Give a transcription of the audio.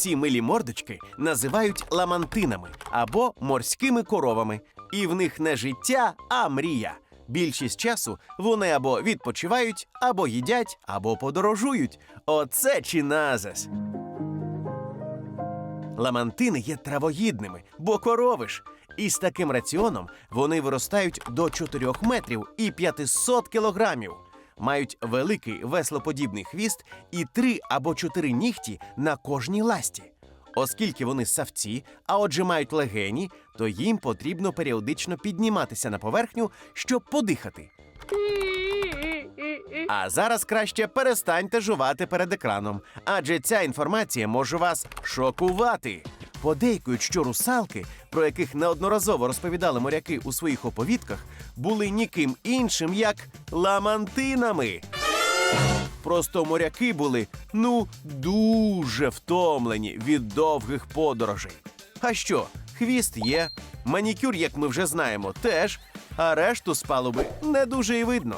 Ці милі мордочки називають ламантинами або морськими коровами, і в них не життя, а мрія. Більшість часу вони або відпочивають, або їдять, або подорожують. Оце чи назас. Ламантини є травоїдними, бо корови ж. І з таким раціоном вони виростають до 4 метрів і 500 кілограмів. Мають великий веслоподібний хвіст і 3 або 4 нігті на кожній ласті. Оскільки вони савці, а отже мають легені, то їм потрібно періодично підніматися на поверхню, щоб подихати. А зараз краще перестаньте жувати перед екраном, адже ця інформація може вас шокувати. Подейкують, що русалки, про яких неодноразово розповідали моряки у своїх оповідках, були ніким іншим, як ламантинами. Просто моряки були ну дуже втомлені від довгих подорожей. А що, хвіст є, манікюр, як ми вже знаємо, теж, а решту з палуби не дуже і видно.